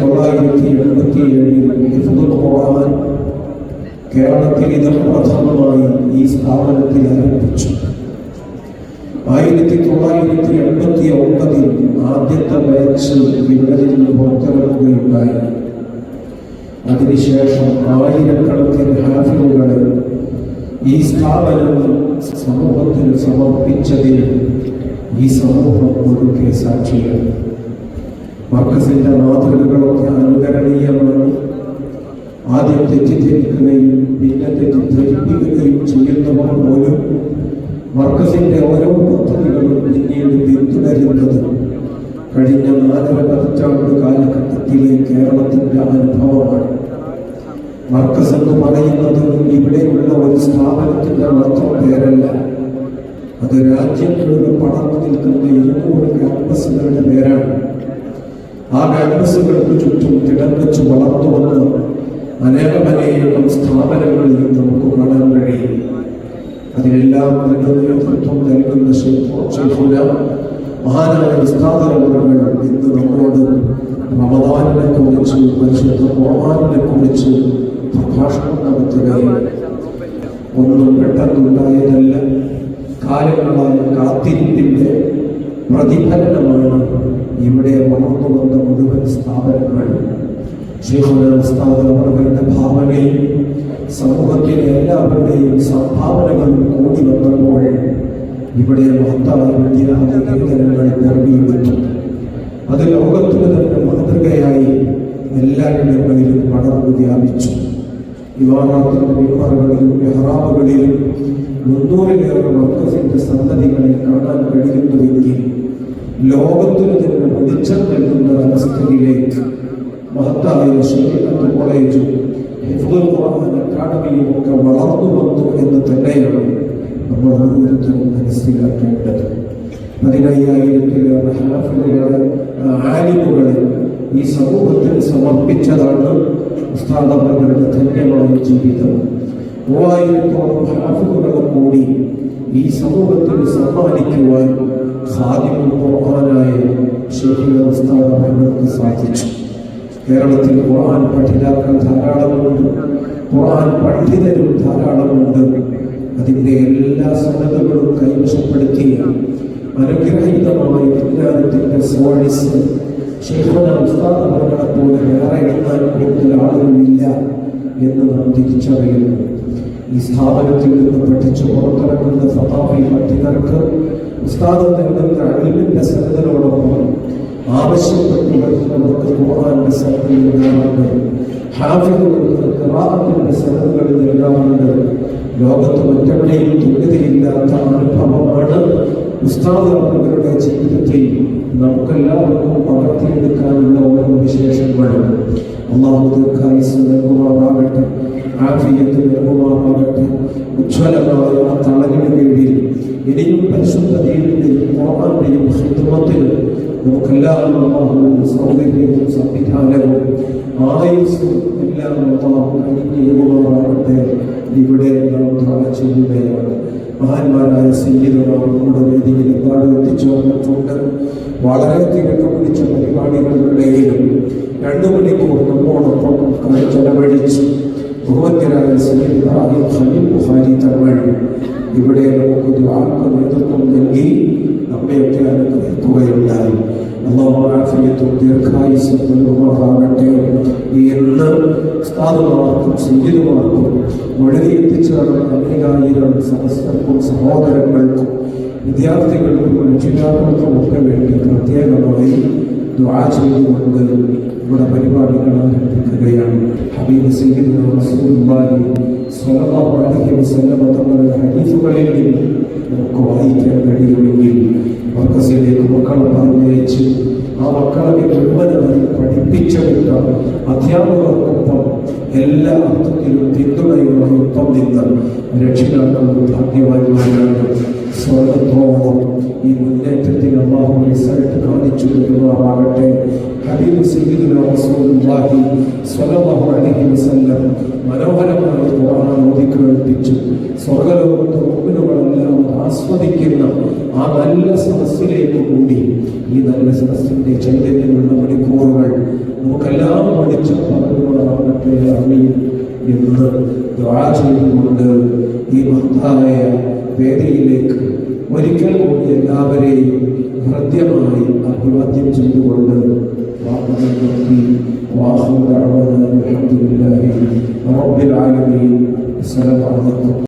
തൊള്ളായിരത്തി എൺപത്തി ഏഴിൽ ഖുർആൻ കേരളത്തിൽ ഇത് പ്രഥമമായി ഈ സ്ഥാപനത്തിൽ ആരംഭിച്ചു. ആയിരത്തി തൊള്ളായിരത്തി എൺപത്തി ഒമ്പതിൽ ആദ്യത്തെ ബാച്ച് ഇവിടെ നിന്ന് പുറത്തിറങ്ങുകയുണ്ടായി. അതിനുശേഷം ആയിരക്കണക്കിന് ഹാഫിലുകളെ ഈ സ്ഥാപനം സമൂഹത്തിന് സമർപ്പിച്ചതിൽ ഈ സമൂഹം ഒടുക്കെ സാക്ഷിയാണ് മർക്കസിന്റെ മാതൃകകളൊക്കെ അനുകരണീയമാണ്. ആദ്യം തെറ്റിദ്ധരിക്കുകയും പിന്നെ തെറ്റിദ്ധരിപ്പിക്കുകയും ചെയ്യുന്നവർ പോലും വർക്കസിന്റെ ഓരോ പദ്ധതികളും പിന്നീട് പിന്തുടരുന്നത് കഴിഞ്ഞ നാലര പതിറ്റാണ്ട് കാലഘട്ടത്തിലെ കേരളത്തിന്റെ അനുഭവമാണ്. വർക്കസ് എന്ന് പറയുന്നത് ഇവിടെയുള്ള ഒരു സ്ഥാപനത്തിന്റെ മാത്രം പേരല്ല. അത് രാജ്യം മുഴുവൻ പടർന്നു നിൽക്കുന്ന ഇരുന്നൂറ് ക്യാമ്പസുകളുടെ പേരാണ്. ആ ക്യാമ്പസുകൾക്ക് ചുറ്റും തിടംവെച്ച് വളർന്നു വന്ന് അനേകം അനേകം സ്ഥാപനങ്ങളിൽ നമുക്ക് കാണാൻ കഴിയും. അതിനെല്ലാം നൽകുന്ന മഹാനായ ഇന്ന് നമ്മളോട് റമദാനിനെ കുറിച്ച് പരിശുദ്ധ കുറിച്ച് പ്രഭാഷണം നടത്തുകയും ഒന്നും പെട്ടെന്നുണ്ടായതല്ല. കാലങ്ങളായ കാത്തിരിപ്പിന്റെ പ്രതിഫലനമാണ് ഇവിടെ വളർന്നു വന്ന മുഴുവൻ സ്ഥാപനങ്ങൾ. അവരുടെ ഭാവനയും സമൂഹത്തിലെ എല്ലാവരുടെയും സംഭാവനകളും കൂടി വന്നപ്പോൾ ഇവിടെ മഹത്തായ വിദ്യാഭ്യാസങ്ങൾ നിറവിയെടുത്തു അത് ലോകത്തിന് തന്നെ മാതൃകയായി എല്ലായിടങ്ങളിലും പടർന്നു വ്യാപിച്ചു. വിവാഹത്തിന്റെ വിവാഹങ്ങളിലും മെഹ്റാബുകളിലും മുന്നൂറിലേറെ മർക്കസിന്റെ സന്തതികളെ കാണാൻ കഴിയുന്നുവെങ്കിൽ ലോകത്തിന് തന്നെ വെളിച്ചം നൽകുന്ന അവസ്ഥയിലേക്ക് മഹത്തായ ശരീരത്ത് കോളേജും ഹിഫ്ദുൽ ഖുർആൻ അക്കാദമിയും ഒക്കെ വളർന്നു വന്നു എന്ന് തന്നെയാണ് നമ്മൾ ഓരോരുത്തരും മനസ്സിലാക്കേണ്ടത്. പതിനയ്യായിരത്തിലേറെ ഹാഫിലുകളെ ആലിമുകളെ ഈ സമൂഹത്തിന് സമർപ്പിച്ചതാണ് ഉസ്താദവരുടെ ധന്യമായ ജീവിതം. മൂവായിരത്തോളം ഹാഫിലുകളെ കൂടി ഈ സമൂഹത്തിന് സമ്മാനിക്കുവാൻ ഖാദിമുൽ ഖുർആനായ ഉസ്താദവർക്ക് സാധിച്ചു. കേരളത്തിൽ ഖുർആൻ പഠിതാക്കൾ ധാരാളമുണ്ട്. ഖുർആൻ പണ്ഡിതരും ധാരാളമുണ്ട്. അതിന്റെ എല്ലാ സന്നദ്ധകളും കൈവശപ്പെടുത്തിയ അനുഗ്രഹീതമായ വിജ്ഞാനത്തിന്റെ ഉസ്താദങ്ങളെ പോലെ വേറെ എണ്ണാൻ കൂടുതൽ ആളുകളില്ല എന്ന് നാം തിരിച്ചറിയുന്നു. ഈ സ്ഥാപനത്തിൽ നിന്ന് പഠിച്ച് പുറത്തിറങ്ങുന്ന ഫതാഫി പണ്ഡിതർക്ക് ഉസ്താദ് നൽകുന്ന അഴിവിന്റെ സന്നദ്ധനോടൊപ്പം ആവശ്യപ്പെട്ടു വരുന്നവർക്ക് ഖുർആന്റെ സന്നദ്ധ നൽകാറുണ്ട് ഹാഫിദുകൾക്ക് ഖിറാഅത്തിന്റെ സന്നദ്ധകൾ നൽകാറുണ്ട് ലോകത്ത് മറ്റെവിടെയും തുല്യതയില്ലാത്ത അനുഭവമാണ് ഉസ്താദ് അവരുടെ ജീവിതത്തിൽ നമുക്കെല്ലാവർക്കും പകർത്തിയെടുക്കാനുള്ള ഓരോ വിശേഷങ്ങളും. അള്ളാഹു ദീർഘായുസ് നൽകുമാറാകട്ടെ. ആഫിയത്ത് നൽകുമാറാകട്ടെ ഉജ്ജ്വലമായ കീഴിൽ ഇനിയും പരിശുദ്ധ ദീനിന്റെയും ഖുർആന്റെയും ഹിദ്മത്തിന് നമുക്കെല്ലാം അള്ളാഹു സൗകര്യവും സംവിധാനവും ആയുസ്സും എല്ലാം അള്ളാഹു ഇവിടെ നാം ദ്വാ ചെയ്യുകയാണ്. മഹാന്മാരായ സംഗീതമാണ് നമ്മുടെ വേദിയിൽ എന്താണ് എത്തിച്ചേർന്നിട്ടുണ്ട്. വളരെ തിരക്ക് പിടിച്ച പരിപാടികൾക്കിടയിലും രണ്ടു മണിക്കൂർ നമ്മോടൊപ്പം ചെലവഴിച്ചു ഖലീൽ ബുഹാരി തങ്ങൾ ഇവിടെ നമുക്ക് ദ്വാർക്ക് നേതൃത്വം നൽകി നമ്മയൊക്കെ അനുഗ്രഹിക്കുകയുണ്ടായി അള്ളാഹുമാഫിയത്തും ദീർഘായുസും നൽകുമാറാകട്ടെ. എന്ന് സ്ഥാപനമാർക്കും സംഗീതമാർക്കും വഴി എത്തിച്ചേർന്ന അനേകായിരം സദസ്യർക്കും സഹോദരങ്ങൾക്കും വിദ്യാർത്ഥികൾക്കും രക്ഷിതാക്കൾക്കും ഒക്കെ വേണ്ടി പ്രത്യേകമായി ദുആ ചെയ്തുകൊണ്ട് ഇവിടെ പരിപാടികൾ അവതരിപ്പിക്കുകയാണ് ഹബീബ് സയ്യിദ് റസൂലുള്ളാഹി സ്വല്ലല്ലാഹു അലൈഹി വസല്ലം തങ്ങളുടെ ഹദീസുകളിൽ നമുക്ക് വായിക്കാൻ കഴിയുമെങ്കിൽ മർക്കസിലേക്ക് മക്കളെ പറഞ്ഞയച്ച് ആ മക്കളെ മുഴുവനായി പഠിപ്പിച്ചെടുത്ത അധ്യാപകർക്കൊപ്പം എല്ലാ അർത്ഥത്തിലും പിന്തുണയുള്ള ഒപ്പം നിന്ന് രക്ഷിതാക്കളും ഭാഗ്യവാന്മാരാണ് സ്വർഗത്തോളം ഈ മുന്നേറ്റത്തിൽ അള്ളാഹു റിസൾട്ട് കാണിച്ചു തരുമാറാകട്ടെ ഹബീബ് സയ്യിദുന റസൂലുള്ളാഹി സ്വല്ലല്ലാഹു അലൈഹി വസല്ലം മനോഹരമായ ഖുർആൻ ഓതി കേൾപ്പിച്ചു സ്വർഗലോകത്ത് മുമ്പിനുകളെല്ലാം ആസ്വദിക്കുന്ന ആ നല്ല സദസ്സിലേക്ക് കൂടി ഈ നല്ല സദസ്സിന്റെ ചൈതന്യമുള്ള മണിക്കൂറുകൾ നമുക്കെല്ലാം പഠിച്ച്. റബ്ബേ അറിയും എന്ന് ദ്വാ ചെയ്തുകൊണ്ട് ഈ മഹത്തായ വേദിയിലേക്ക് ഒരിക്കൽ കൂടി എല്ലാവരെയും ഹൃദ്യമായി അഭിവാദ്യം ചെയ്തുകൊണ്ട് വാക്കുകൾ നടത്തി വാഹു അലഹമുല്ലാഹി റബ്ബിൽ ആലമീൻ. അസ്സലാമു അലൈക്കും.